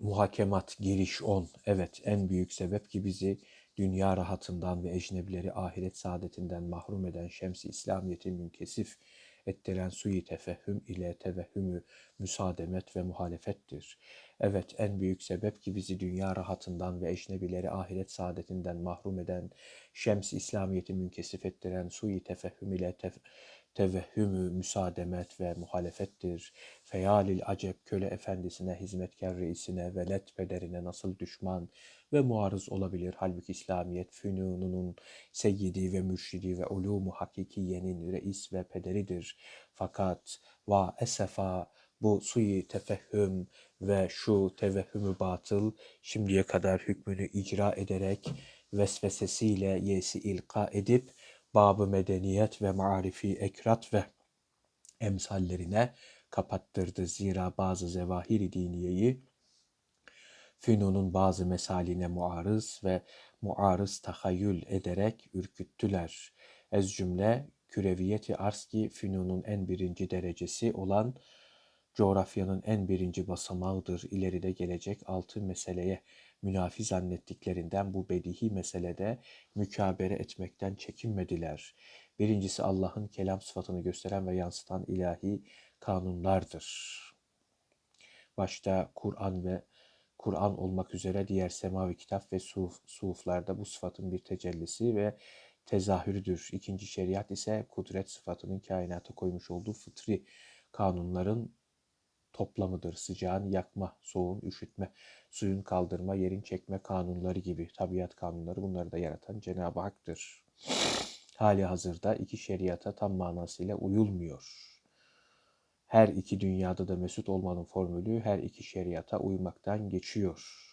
Muhakemat giriş 10. Evet en büyük sebep ki bizi dünya rahatından ve ecnebileri ahiret saadetinden mahrum eden şems-i İslamiyet'i münkesif ettiren suyi tefehüm ile tevehhümü müsaademet ve muhalefettir. Evet en büyük sebep ki bizi dünya rahatından ve ecnebileri ahiret saadetinden mahrum eden şems-i İslamiyet'i münkesif ettiren suyi tefehüm ile tef tevehhümü müsaademet ve muhalefettir. Feyalil acep köle efendisine, hizmetkar reisine, velet pederine nasıl düşman ve muarız olabilir? Halbuki İslamiyet fünununun seyyidi ve mürşidi ve ulumu hakikiyenin reis ve pederidir. Fakat va esefa bu suyi tefehüm ve şu tevehhümü batıl şimdiye kadar hükmünü icra ederek vesvesesiyle yesi ilka edip babı medeniyet ve marifi ekrat ve emsallerine kapattırdı. Zira bazı zevahiri diniyeyi Fünun'un bazı mesaline muarız ve muarız tahayyül ederek ürküttüler. Ez cümle küreviyeti arz ki Fünun'un en birinci derecesi olan coğrafyanın en birinci basamağıdır. İleride gelecek altı meseleye münafi zannettiklerinden bu bedihi meselede mükabere etmekten çekinmediler. Birincisi Allah'ın kelam sıfatını gösteren ve yansıtan ilahi kanunlardır. Başta Kur'an ve Kur'an olmak üzere diğer semavi kitap ve suf, suflarda bu sıfatın bir tecellisi ve tezahürüdür. İkinci şeriat ise kudret sıfatının kainata koymuş olduğu fıtri kanunların toplamıdır. Sıcağın yakma, soğuğun üşütme, suyun kaldırma, yerin çekme kanunları gibi tabiat kanunları bunları da yaratan Cenab-ı Hak'tır. Hali hazırda iki şeriata tam manasıyla uyulmuyor. Her iki dünyada da mesut olmanın formülü her iki şeriata uymaktan geçiyor.